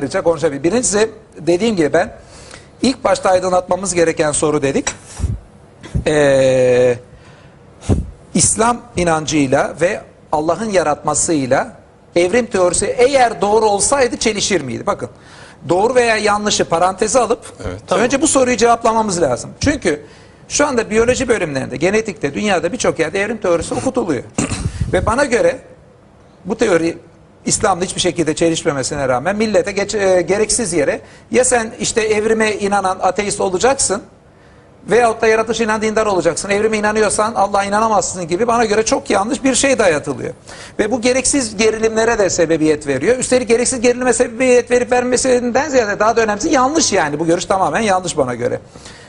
Ayrıca konuşabilir. Birincisi dediğim gibi ben ilk başta aydınlatmamız gereken soru dedik. Ee, İslam inancıyla ve Allah'ın yaratmasıyla evrim teorisi eğer doğru olsaydı çelişir miydi? Bakın doğru veya yanlışı paranteze alıp önce bu soruyu cevaplamamız lazım. Çünkü şu anda biyoloji bölümlerinde, genetikte, dünyada birçok yerde evrim teorisi okutuluyor. ve bana göre bu teori İslam'da hiçbir şekilde çelişmemesine rağmen millete geç- e, gereksiz yere ya sen işte evrime inanan ateist olacaksın veyahut da yaratış inan dindar olacaksın. Evrime inanıyorsan Allah'a inanamazsın gibi bana göre çok yanlış bir şey dayatılıyor. Ve bu gereksiz gerilimlere de sebebiyet veriyor. Üstelik gereksiz gerilime sebebiyet verip vermesinden ziyade daha da önemlisi yanlış yani. Bu görüş tamamen yanlış bana göre.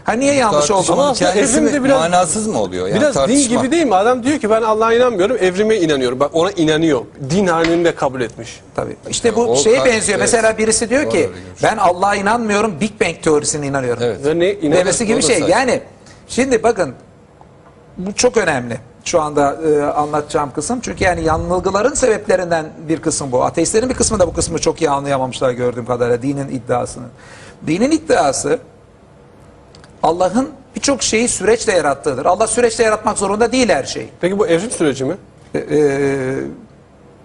Ha niye yanlış oldu? Ama evrimde mi? biraz- manasız mı oluyor? Yani Biraz din tartışma. gibi değil mi? Adam diyor ki ben Allah'a inanmıyorum, evrime inanıyorum. Bak ona inanıyor. Din halinde kabul etmiş. Tabii. İşte Ya bu o şeye kar- benziyor. evet. Mesela birisi diyor ki ben Allah'a inanmıyorum Big Bang teorisine inanıyorum. Evet. Ve ne inan- demesi gibi şey. saçma. Yani şimdi bakın bu çok önemli. Şu anda e, anlatacağım kısım. Çünkü yani yanılgıların sebeplerinden bir kısım bu. Ateistlerin bir kısmı da bu kısmı çok iyi anlayamamışlar gördüğüm kadarıyla dinin iddiasını. Dinin iddiası Allah'ın birçok şeyi süreçle yarattığıdır. Allah süreçle yaratmak zorunda değil her şeyi. Peki bu evrim süreci mi? Ee,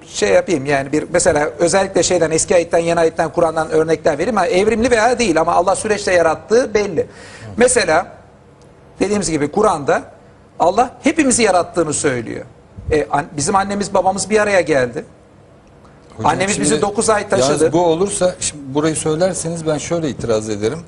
şey yapayım yani bir mesela özellikle şeyden eski ayetten yeni ayetten Kur'an'dan örnekler vereyim ama evrimli veya değil ama Allah süreçte yarattığı belli. Mesela dediğimiz gibi Kur'an'da Allah hepimizi yarattığını söylüyor. E, an- bizim annemiz babamız bir araya geldi. Hocam Annemiz şimdi bizi 9 ay taşıdı. Yalnız bu olursa şimdi burayı söylerseniz ben şöyle itiraz ederim.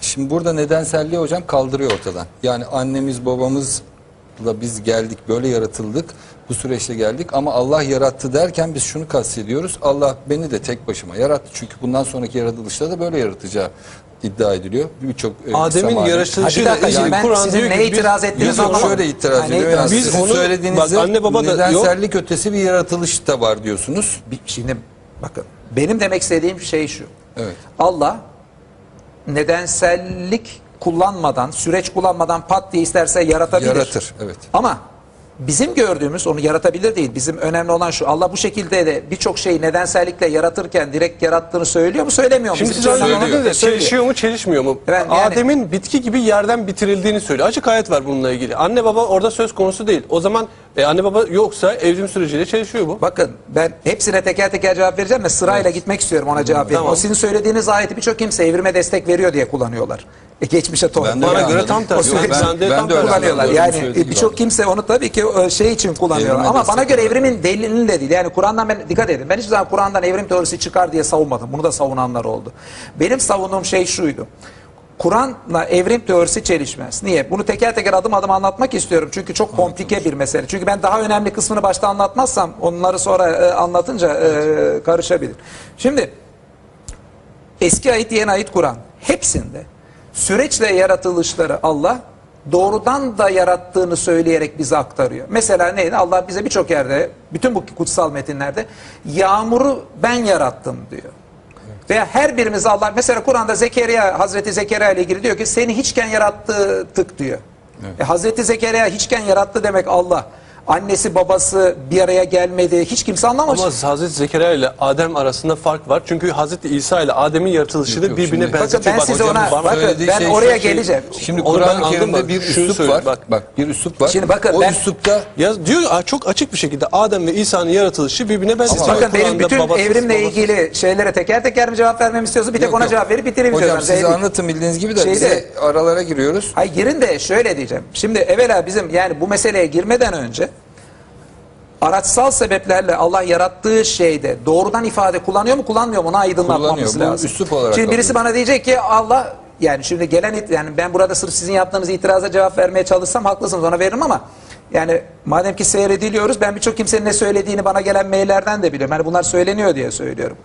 Şimdi burada nedenselliği hocam kaldırıyor ortadan. Yani annemiz babamızla biz geldik böyle yaratıldık. Bu süreçte geldik ama Allah yarattı derken biz şunu kastediyoruz. Allah beni de tek başıma yarattı. Çünkü bundan sonraki yaratılışta da böyle yaratacağı iddia ediliyor. Birçok e, Adem'in İslam alimi- Ha, yaratılışıyla bir dakika ben Kur'an sizin diyor ki neye biz- itiraz ettiğinizi Biz anlamadım. şöyle itiraz Ha, neye ediyor. Yani Biz sizin onu- söylediğinizde bak anne baba da yok. nedensellik ötesi bir yaratılış da var diyorsunuz. Bir- Şimdi bakın benim demek istediğim şey şu. Evet. Allah nedensellik kullanmadan, süreç kullanmadan pat diye isterse yaratabilir. Yaratır, evet. Ama bizim gördüğümüz onu yaratabilir değil. Bizim önemli olan şu. Allah bu şekilde de birçok şeyi nedensellikle yaratırken direkt yarattığını söylüyor mu, söylemiyor mu? Şimdi siz önemli dediniz çelişiyor mu çelişmiyor mu? Evet, yani- Adem'in bitki gibi yerden bitirildiğini söylüyor. Açık ayet var bununla ilgili. Anne baba orada söz konusu değil. O zaman e, anne baba yoksa evrim süreciyle çelişiyor bu. Bakın ben hepsine teker teker cevap vereceğim ve sırayla gitmek istiyorum ona cevap vereyim. Tamam. O sizin söylediğiniz ayeti birçok kimse evrime destek veriyor diye kullanıyorlar. E, geçmişe tohum. Bana göre tam tersi. Ben- ben, de tam kullanıyorlar. Yani gibi birçok kimse onu tabii ki e, şey için kullanıyor. Evrime Ama bana göre evrimin delilini de değil. Yani Kur'an'dan ben dikkat edin. Ben hiçbir zaman Kur'an'dan evrim teorisi çıkar diye savunmadım. Bunu da savunanlar oldu. Benim savunduğum şey şuydu. Kur'an'la evrim teorisi çelişmez. Niye? Bunu teker teker adım adım anlatmak istiyorum. Çünkü çok komplike bir mesele. Çünkü ben daha önemli kısmını başta anlatmazsam onları sonra e, anlatınca e, karışabilir. Şimdi eski ayet yeni ayet Kur'an hepsinde süreçle yaratılışları Allah doğrudan da yarattığını söyleyerek bize aktarıyor. Mesela neydi? Allah bize birçok yerde bütün bu kutsal metinlerde yağmuru ben yarattım diyor. Veya her birimiz Allah mesela Kur'an'da Zekeriya Hazreti Zekeriya ile ilgili diyor ki seni hiçken yarattık diyor. E, Hazreti Zekeriya hiçken yarattı demek Allah. Annesi babası bir araya gelmedi. Hiç kimse anlamamış. Ama Hazreti Zekeriya ile Adem arasında fark var. Çünkü Hazreti İsa ile Adem'in yaratılışı Yok, da yok, birbirine şimdi- benzetiyor. Bakın ben Bak size ona- bakın, Söylediği ben şey oraya şu geleceğim. Şimdi Onu ben Kur'an-ı anladım Kerim'de bak, bir şunu üslup söyle, var. bak. Bak. bir üslup var. Şimdi bakın o ben- üslupta Ya diyor "Aa, çok açık bir şekilde Adem ve İsa'nın yaratılışı birbirine benziyor. Bakın benim Kur'an'da bütün babasız, evrimle babasız. ilgili şeylere teker teker mi cevap vermemi istiyorsunuz? Bir tek Yok, ona yok. cevap verip bitireyim Hocam istiyorum. size değil. anlatın bildiğiniz gibi de Şeyde- bize aralara giriyoruz. Hayır girin de şöyle diyeceğim. Şimdi evvela bizim yani bu meseleye girmeden önce araçsal sebeplerle Allah yarattığı şeyde doğrudan ifade kullanıyor mu kullanmıyor mu onu aydınlatmamız Kullanıyor. Bu lazım. üslup olarak Şimdi birisi bana diyecek ki Allah yani şimdi gelen it- yani ben burada sırf sizin yaptığınız itiraza cevap vermeye çalışsam haklısınız ona veririm ama yani madem ki seyrediliyoruz ben birçok kimsenin ne söylediğini bana gelen maillerden de biliyorum. Yani bunlar söyleniyor diye söylüyorum.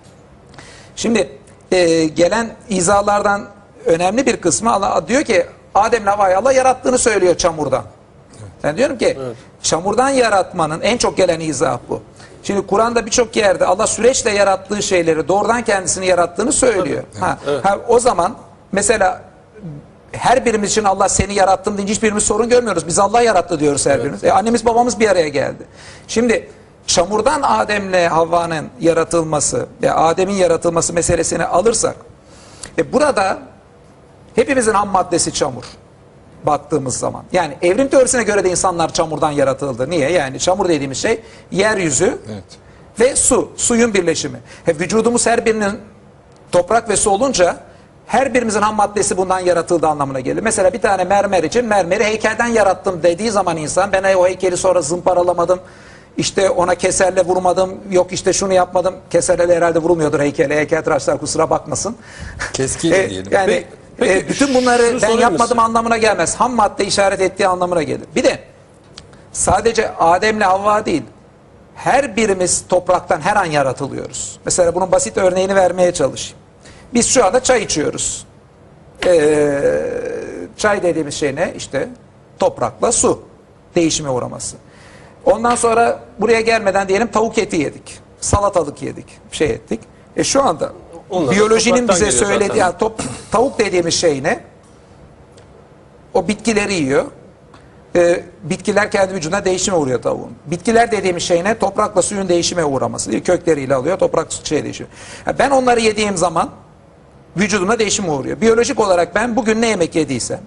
Şimdi e, gelen izalardan önemli bir kısmı Allah diyor ki Adem'le Havva'yı Allah yarattığını söylüyor çamurdan. Ben diyorum ki çamurdan yaratmanın en çok gelen izah bu. Şimdi Kur'an'da birçok yerde Allah süreçle yarattığı şeyleri doğrudan kendisini yarattığını söylüyor. Ha, ha, o zaman mesela her birimiz için Allah seni yarattım deyince hiçbirimiz sorun görmüyoruz. Biz Allah yarattı diyoruz her birimiz. E, annemiz babamız bir araya geldi. Şimdi çamurdan Adem'le Havva'nın yaratılması ve Adem'in yaratılması meselesini alırsak e burada hepimizin ham maddesi çamur baktığımız zaman. Yani evrim teorisine göre de insanlar çamurdan yaratıldı. Niye? Yani çamur dediğimiz şey yeryüzü Evet. ve su. Suyun birleşimi. He, vücudumuz her birinin toprak ve su olunca her birimizin ham maddesi bundan yaratıldığı anlamına gelir. Mesela bir tane mermer için mermeri heykelden yarattım dediği zaman insan ben o heykeli sonra zımparalamadım. İşte ona keserle vurmadım. Yok işte şunu yapmadım. Keserle herhalde vurulmuyordur heykele. Heykeltıraşlar kusura bakmasın. Keskiyle E, diyelim. Yani Peki- peki e, bütün bunları ben yapmadım anlamına gelmez. Ham madde işaret ettiği anlamına gelir. Bir de sadece Adem'le Havva değil. Her birimiz topraktan her an yaratılıyoruz. Mesela bunun basit örneğini vermeye çalışayım. Biz şu anda çay içiyoruz. Ee, çay dediğimiz şey ne? İşte toprakla su değişime uğraması. Ondan sonra buraya gelmeden diyelim tavuk eti yedik. Salatalık yedik. Şey ettik. E şu anda Onlar biyolojinin bize söylediği yani top, tavuk dediğimiz şey ne? O bitkileri yiyor. Ee, bitkiler kendi vücuduna değişime uğruyor tavuğun. Bitkiler dediğimiz şey ne? Toprakla suyun değişime uğraması. Değil? Kökleriyle alıyor, toprak şey değişiyor. Ha, Ben onları yediğim zaman vücuduna değişime uğruyor. Biyolojik olarak ben bugün ne yemek yediysem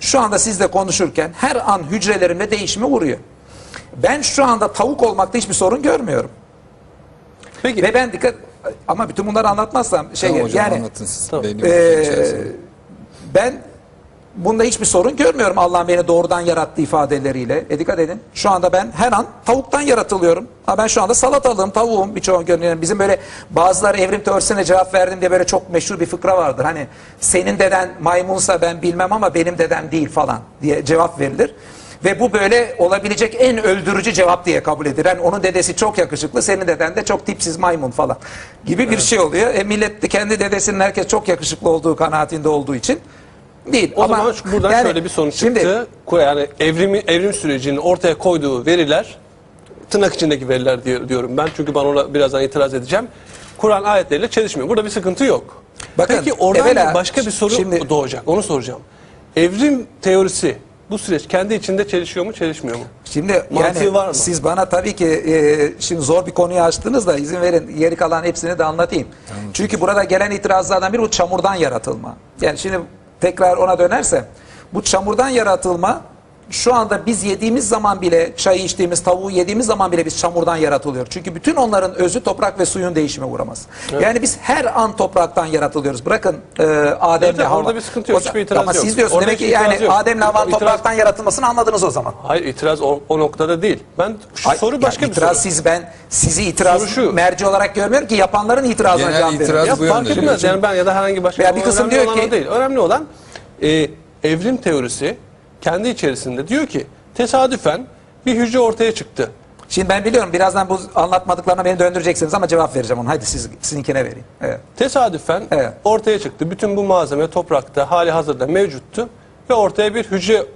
şu anda sizle konuşurken her an hücrelerimde değişime uğruyor. Ben şu anda tavuk olmakta hiçbir sorun görmüyorum. Peki Ve ben dikkat ama bütün bunları anlatmazsam şey Tamam hocam yani anlatın siz. Tamam. Benim Ee, ben bunda hiçbir sorun görmüyorum Allah'ın beni doğrudan yarattığı ifadeleriyle. E dikkat edin. Şu anda ben her an tavuktan yaratılıyorum. Ha ben şu anda salatalığım, tavuğum birçoğu görünüyor. Bizim böyle bazıları evrim teorisine cevap verdim diye böyle çok meşhur bir fıkra vardır. Hani senin deden maymunsa ben bilmem ama benim dedem değil falan diye cevap verilir. Ve bu böyle olabilecek en öldürücü cevap diye kabul edilir. Yani onun dedesi çok yakışıklı, senin deden de çok tipsiz maymun falan gibi bir şey oluyor. E millet kendi dedesinin herkes çok yakışıklı olduğu kanaatinde olduğu için değil. o Ama zaman buradan yani şöyle bir sonuç şimdi, çıktı. Yani evrimi, evrim sürecinin ortaya koyduğu veriler tırnak içindeki veriler diyor- diyorum ben. Çünkü ben ona birazdan itiraz edeceğim. Kur'an ayetleriyle çelişmiyor. Burada bir sıkıntı yok. Bakın, Peki oradan evvela- başka bir soru şimdi- doğacak. Onu soracağım. Evrim teorisi bu süreç kendi içinde çelişiyor mu, çelişmiyor mu? Şimdi Mantığı yani var mı? siz bana tabii ki e, şimdi zor bir konuyu açtınız da izin verin geri kalan hepsini de anlatayım. Çünkü burada gelen itirazlardan biri bu çamurdan yaratılma. Yani şimdi tekrar ona dönersem bu çamurdan yaratılma şu anda biz yediğimiz zaman bile çayı içtiğimiz tavuğu yediğimiz zaman bile biz çamurdan yaratılıyor. Çünkü bütün onların özü toprak ve suyun değişime uğraması. Yani biz her an topraktan yaratılıyoruz. Bırakın e, Adem'le Evet, evet, Havva. orada bir sıkıntı yok, O hiçbir itiraz Ama yok. siz diyorsunuz Orada demek ki yani yok. Adem'le Havva'nın İtiraz- topraktan yaratılmasını anladınız o zaman. Hayır itiraz o, o noktada değil. Ben şu Ay, soru başka yani bir itiraz soru. siz ben sizi itiraz merci olarak görmüyorum ki yapanların itirazına Genel cevap itiraz veriyorum. bu Ya fark etmez yani ben ya da herhangi başka bir kısım önemli diyor ki- değil. Önemli olan e, evrim teorisi kendi içerisinde diyor ki tesadüfen bir hücre ortaya çıktı. Şimdi ben biliyorum birazdan bu anlatmadıklarına beni döndüreceksiniz ama cevap vereceğim onu. Haydi siz sizinkine vereyim. Evet. Tesadüfen Evet. ortaya çıktı. Bütün bu malzeme toprakta hali hazırda mevcuttu ve ortaya bir hücre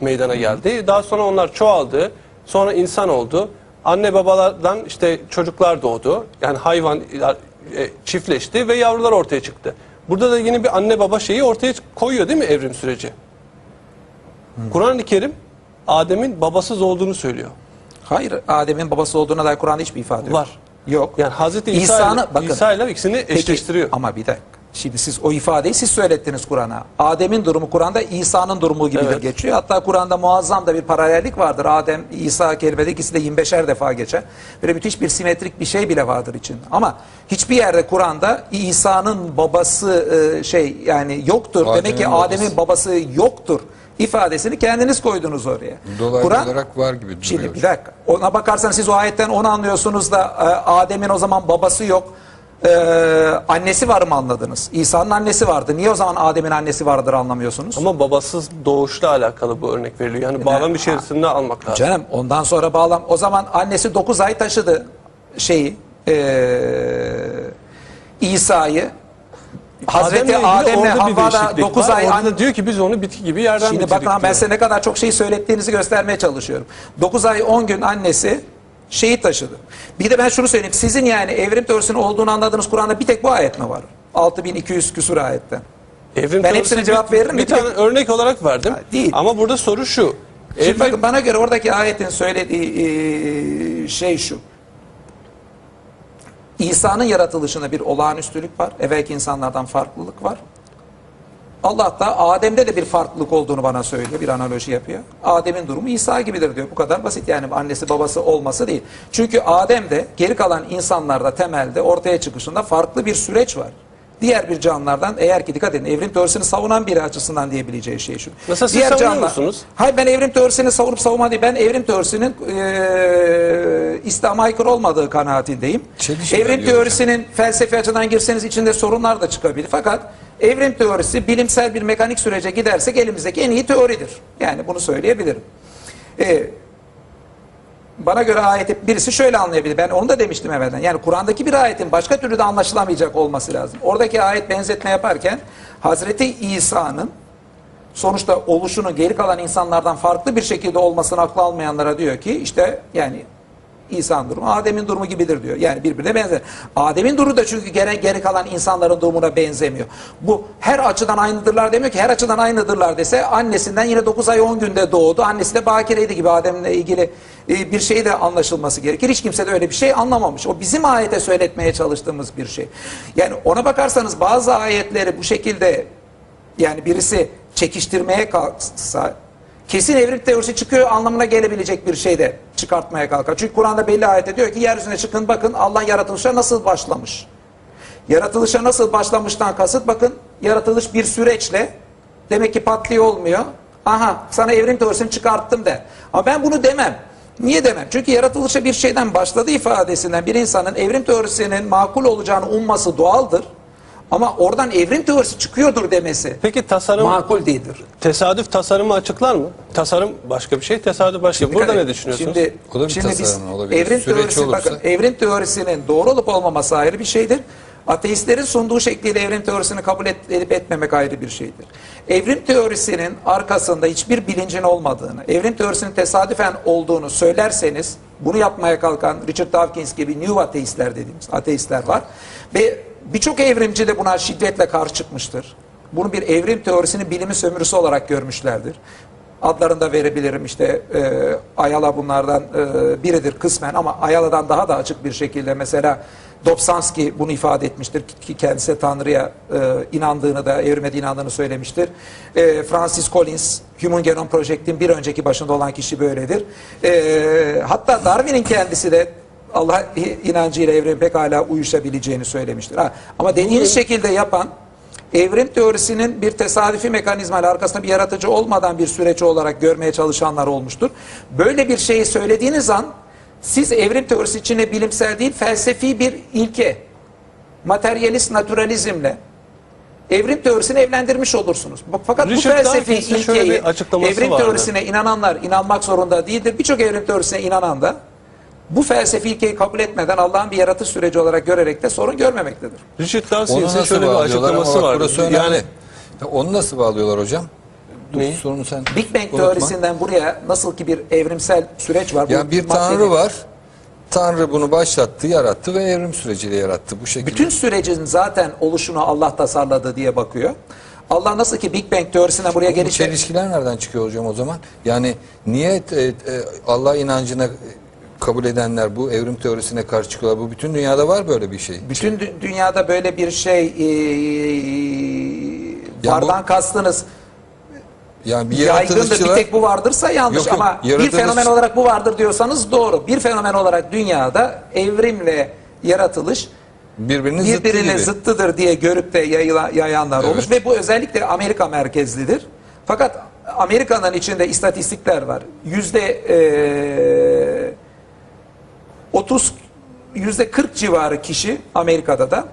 meydana geldi. Daha sonra onlar çoğaldı. Sonra insan oldu. Anne babalardan işte çocuklar doğdu. Yani hayvan e, çiftleşti ve yavrular ortaya çıktı. Burada da yine bir anne baba şeyi ortaya koyuyor değil mi evrim süreci? Kur'an-ı Kerim Adem'in babasız olduğunu söylüyor. Hayır Adem'in babası olduğuna dair Kur'an'da hiçbir ifade yok. Var. Yok. Yani Hazreti İsa İsa'nı- ile, bakın. İsa ile ikisini Peki, eşleştiriyor. ama bir dakika. Şimdi siz o ifadeyi siz söylettiniz Kur'an'a. Adem'in durumu Kur'an'da İsa'nın durumu gibidir Evet. geçiyor. Hatta Kur'an'da muazzam da bir paralellik vardır. Adem, İsa kelimede ikisi de 25'er defa geçer. Böyle müthiş bir simetrik bir şey bile vardır için. Ama hiçbir yerde Kur'an'da İsa'nın babası e, şey yani yoktur. Adem'in Demek ki. Adem'in babası yoktur ifadesini kendiniz koydunuz oraya. Dolaylı Kur'an- olarak var gibi duruyor. Şimdi bir dakika. Ona bakarsanız siz o ayetten onu anlıyorsunuz da e, Adem'in o zaman babası yok. e, annesi var mı anladınız? İsa'nın annesi vardı. Niye o zaman Adem'in annesi vardır anlamıyorsunuz? Ama babasız doğuşla alakalı bu örnek veriliyor. Yani bağlam içerisinde almak lazım. Canım ondan sonra bağlam. O zaman annesi 9 ay taşıdı şeyi e, İsa'yı. Hazreti Adem'le Havva da değişiklik 9 var. ay da diyor ki biz onu bitki gibi yerden Şimdi bakın ben diyor. size ne kadar çok şey söylettiğinizi göstermeye çalışıyorum. 9 ay 10 gün annesi şeyi taşıdı. Bir de ben şunu söyleyeyim. Sizin yani evrim teorisinin olduğunu anladığınız Kur'an'da bir tek bu ayet mi var? 6200 küsur ayetten. Evrim Ben hepsine cevap veririm. Bir Bir tane örnek olarak verdim. Ha, değil. Ama burada soru şu. Şimdi Evrim- bakın bana göre oradaki ayetin söylediği şey şu. İsa'nın yaratılışında bir olağanüstülük var. Evvelki insanlardan farklılık var. Allah da Adem'de de bir farklılık olduğunu bana söylüyor. Bir analoji yapıyor. Adem'in durumu İsa gibidir diyor. Bu kadar basit yani annesi babası olması değil. Çünkü Adem'de geri kalan insanlarda temelde ortaya çıkışında farklı bir süreç var. Diğer bir canlılardan eğer ki dikkat edin evrim teorisini savunan biri açısından diyebileceği şey şu. Mesela siz savunuyor musunuz? Hayır ben evrim teorisini savunup savunma değil. Ben evrim teorisinin eee İslam'a aykırı olmadığı kanaatindeyim. Çelişkiler evrim diyor teorisinin felsefe açıdan girseniz içinde sorunlar da çıkabilir. Fakat evrim teorisi bilimsel bir mekanik sürece gidersek elimizdeki en iyi teoridir. Yani bunu söyleyebilirim. Ee, bana göre ayeti birisi şöyle anlayabilir. Ben onu da demiştim evvelden. Yani Kur'an'daki bir ayetin başka türlü de anlaşılamayacak olması lazım. Oradaki ayet benzetme yaparken Hazreti İsa'nın sonuçta oluşunun geri kalan insanlardan farklı bir şekilde olmasını akla almayanlara diyor ki işte yani İsa'nın durumu Adem'in durumu gibidir diyor. Yani birbirine benzer. Adem'in durumu da çünkü geri, geri kalan insanların durumuna benzemiyor. Bu her açıdan aynıdırlar demiyor ki her açıdan aynıdırlar dese annesinden yine 9 ay 10 günde doğdu. Annesi de bakireydi gibi Adem'le ilgili e, bir şey de anlaşılması gerekir. Hiç kimse de öyle bir şey anlamamış. O bizim ayete söyletmeye çalıştığımız bir şey. Yani ona bakarsanız bazı ayetleri bu şekilde yani birisi çekiştirmeye kalksa kesin evrim teorisi çıkıyor anlamına gelebilecek bir şey de çıkartmaya kalkar. Çünkü Kur'an'da belli ayette diyor ki yeryüzüne çıkın bakın Allah yaratılışa nasıl başlamış. Yaratılışa nasıl başlamıştan kasıt bakın yaratılış bir süreçle demek ki patlıyor olmuyor. Aha sana evrim teorisini çıkarttım de. Ama ben bunu demem. Niye demem? Çünkü yaratılışa bir şeyden başladı ifadesinden bir insanın evrim teorisinin makul olacağını umması doğaldır. Ama oradan evrim teorisi çıkıyordur demesi Peki tasarım makul değildir. tesadüf tasarımı açıklar mı? Tasarım başka bir şey, tesadüf başka. Burada Dikkat ne edin. düşünüyorsunuz? Şimdi, O da bir şimdi biz olabilir. evrim Süreç teorisi olursa- bakın evrim teorisinin doğru olup olmaması ayrı bir şeydir. Ateistlerin sunduğu şekliyle evrim teorisini kabul et- edip etmemek ayrı bir şeydir. Evrim teorisinin arkasında hiçbir bilincin olmadığını, evrim teorisinin tesadüfen olduğunu söylerseniz bunu yapmaya kalkan Richard Dawkins gibi new ateistler dediğimiz ateistler var. Ve birçok evrimci de buna şiddetle karşı çıkmıştır. Bunu bir evrim teorisinin bilimi sömürüsü olarak görmüşlerdir. Adlarını da verebilirim işte e, Ayala bunlardan e, biridir kısmen ama Ayala'dan daha da açık bir şekilde mesela Dobzhansky bunu ifade etmiştir ki kendisi Tanrı'ya e, inandığını da evrime inandığını söylemiştir. E, Francis Collins Human Genome Project'in bir önceki başında olan kişi böyledir. E, hatta Darwin'in kendisi de Allah inancıyla evrenin pekala uyuşabileceğini söylemiştir. Ha, ama dediğiniz şekilde yapan evrim teorisinin bir tesadüfi mekanizma ile arkasında bir yaratıcı olmadan bir süreç olarak görmeye çalışanlar olmuştur. Böyle bir şeyi söylediğiniz an siz evrim teorisi içine bilimsel değil felsefi bir ilke, materyalist naturalizmle evrim teorisini evlendirmiş olursunuz. Fakat bu Richard felsefi Dawkins'in şöyle ilkeyi evrim vardı. teorisine inananlar inanmak zorunda değildir. Birçok evrim teorisine inanan da bu felsefi ilkeyi kabul etmeden Allah'ın bir yaratış süreci olarak görerek de sorun görmemektedir. Richard Dawkins'in nasıl şöyle bir açıklaması var. Yani Ya onu nasıl bağlıyorlar hocam? Dur, sorunu sen Big Bang unutma. teorisinden buraya nasıl ki bir evrimsel süreç var. bu Yani bir maddenin- tanrı var. Tanrı bunu başlattı, yarattı ve evrim süreciyle yarattı bu şekilde. Bütün sürecin zaten oluşunu Allah tasarladı diye bakıyor. Allah nasıl ki Big Bang teorisinden buraya Bu gelişte çelişkiler nereden çıkıyor hocam o zaman? Yani niye e, e, Allah inancına kabul edenler bu evrim teorisine karşı çıkıyorlar? Bu bütün dünyada var böyle bir şey. bütün dü- dünyada böyle bir şey eee, Ya vardan bu- kastınız Yani bir yaygındır bir yaratılışçılar tek bu vardırsa yanlış Yok, yok, ama bir yaratılış- fenomen olarak bu vardır diyorsanız doğru. Bir fenomen olarak dünyada evrimle yaratılış birbirinin zıttı birbirine gibi. zıttıdır diye görüp de yayıla- yayanlar Evet. olmuş ve bu özellikle Amerika merkezlidir. Fakat Amerika'nın içinde istatistikler var. Yüzde eee 30 yüzde 40 civarı kişi Amerika'da da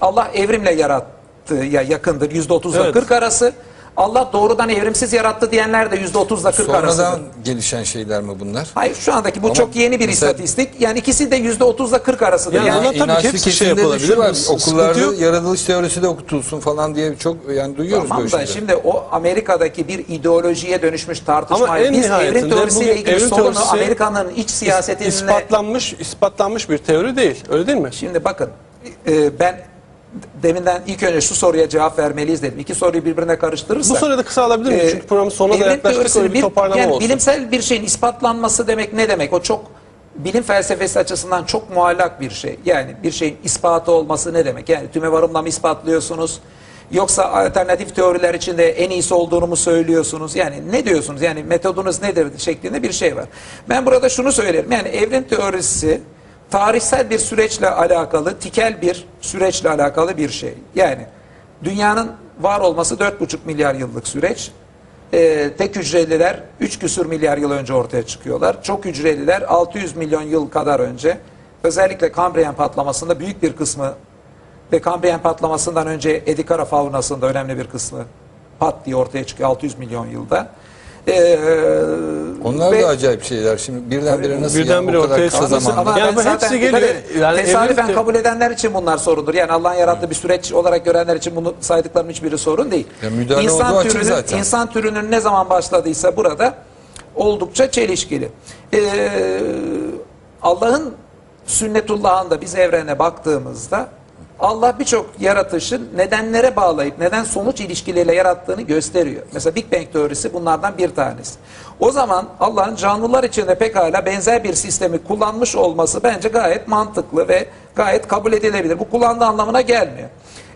Allah evrimle yarattı ya yakındır yüzde 30 ile Evet. 40 arası. Allah doğrudan evrimsiz yarattı diyenler de yüzde 30 ile 40 arasıdır. Sonradan gelişen şeyler mi bunlar? Hayır şu andaki bu Ama çok yeni bir mesela- istatistik. Yani ikisi de yüzde 30 ile 40 arasıdır. Yani Yani, ona tabii ki hepsi şey yapılabilir. şu var, Sıkıntı Okullarda yok. yaratılış teorisi de okutulsun falan diye çok yani duyuyoruz Tamam böyle da şeyler. şimdi o Amerika'daki bir ideolojiye dönüşmüş tartışma. Ama en Biz evrim nihayetinde teorisiyle bugün ilgili evrim sorunu teorisi Amerika'nın iç siyasetinle... ispatlanmış, ispatlanmış bir teori değil. Öyle değil mi? Şimdi bakın e, ben deminden ilk önce şu soruya cevap vermeliyiz dedim. İki soruyu birbirine karıştırırsak. Bu soruyu da kısa alabilir miyim? Ee, Çünkü programın sonuna da yaklaştık. Öyle bir toparlama yani olsun. Bilimsel bir şeyin ispatlanması demek ne demek? O çok bilim felsefesi açısından çok muallak bir şey. Yani bir şeyin ispatı olması ne demek? Yani tümevarımla mı ispatlıyorsunuz? Yoksa alternatif teoriler içinde en iyisi olduğunu mu söylüyorsunuz? Yani ne diyorsunuz? Yani metodunuz nedir şeklinde bir şey var. Ben burada şunu söylerim. Yani evrim teorisi tarihsel bir süreçle alakalı, tikel bir süreçle alakalı bir şey. Yani dünyanın var olması 4,5 milyar yıllık süreç. Ee, tek hücreliler 3 küsür milyar yıl önce ortaya çıkıyorlar. Çok hücreliler 600 milyon yıl kadar önce. Özellikle Kambriyen patlamasında büyük bir kısmı ve Kambriyen patlamasından önce Edikara faunasında önemli bir kısmı pat diye ortaya çıkıyor 600 milyon yılda. Ee, Onlar ve- da acayip şeyler. Şimdi birdenbire nasıl Birdenbire ya, o kadar ortaya kısa çıkması- zamanda. ama Yani ben bu hepsi geliyor. Yani tesadüfen evlilikte- kabul edenler için bunlar sorundur. Yani Allah'ın yarattığı bir süreç olarak görenler için bunu saydıklarım hiçbiri sorun değil. Ya müdahale olduğu açık türünün, zaten. insan türünün ne zaman başladıysa burada oldukça çelişkili. Ee, Allah'ın sünnetullah'ında biz evrene baktığımızda Allah birçok yaratışın nedenlere bağlayıp neden sonuç ilişkileriyle yarattığını gösteriyor. Mesela Big Bang teorisi bunlardan bir tanesi. O zaman Allah'ın canlılar içinde pekala benzer bir sistemi kullanmış olması bence gayet mantıklı ve gayet kabul edilebilir. Bu kullandığı anlamına gelmiyor.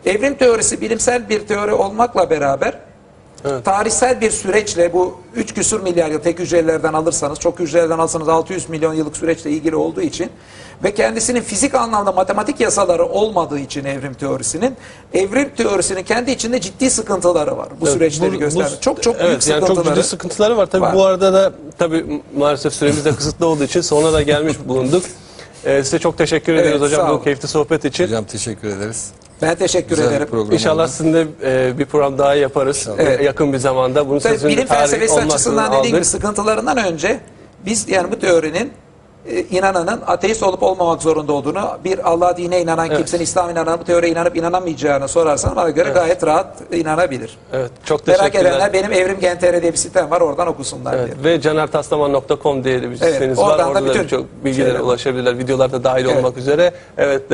Evrim teorisi bilimsel bir teori olmakla beraber tarihsel bir süreçle bu 3 küsur milyar yıl tek hücrelerden alırsanız çok hücrelerden alırsanız 600 milyon yıllık süreçle ilgili olduğu için ve kendisinin fizik anlamda matematik yasaları olmadığı için evrim teorisinin evrim teorisinin kendi içinde ciddi sıkıntıları var. Bu Evet, süreçleri bu- gösteren. bu- çok çok büyük evet, yani sıkıntıları. çok ciddi sıkıntıları var. Tabii var. bu arada da tabii maalesef süremiz de kısıtlı olduğu için sonuna da gelmiş bulunduk. Ee, size çok teşekkür Evet, ediyoruz hocam bu keyifli sohbet için. Hocam teşekkür ederiz. ben teşekkür Güzel ederim. İnşallah oldu. sizinle e, bir program daha yaparız Evet. yakın bir zamanda. Bunun Tabii bilim felsefesi açısından dediğim gibi sıkıntılarından önce biz yani bu teorinin inananın ateist olup olmamak zorunda olduğunu, bir Allah dine inanan Evet. kimsenin İslam inanan bu teoriye inanıp inanamayacağını sorarsan bana göre gayet rahat inanabilir. Evet, çok Merak edenler benim Evrim Gen TR diye bir sitem var oradan okusunlar Evet, diye. ve canertaslaman.com diye de bir Evet, siteniz var. oradan da Orada da bütün birçok bilgilere şeyler ulaşabilirler. Videolar da dahil Evet. olmak üzere. Evet.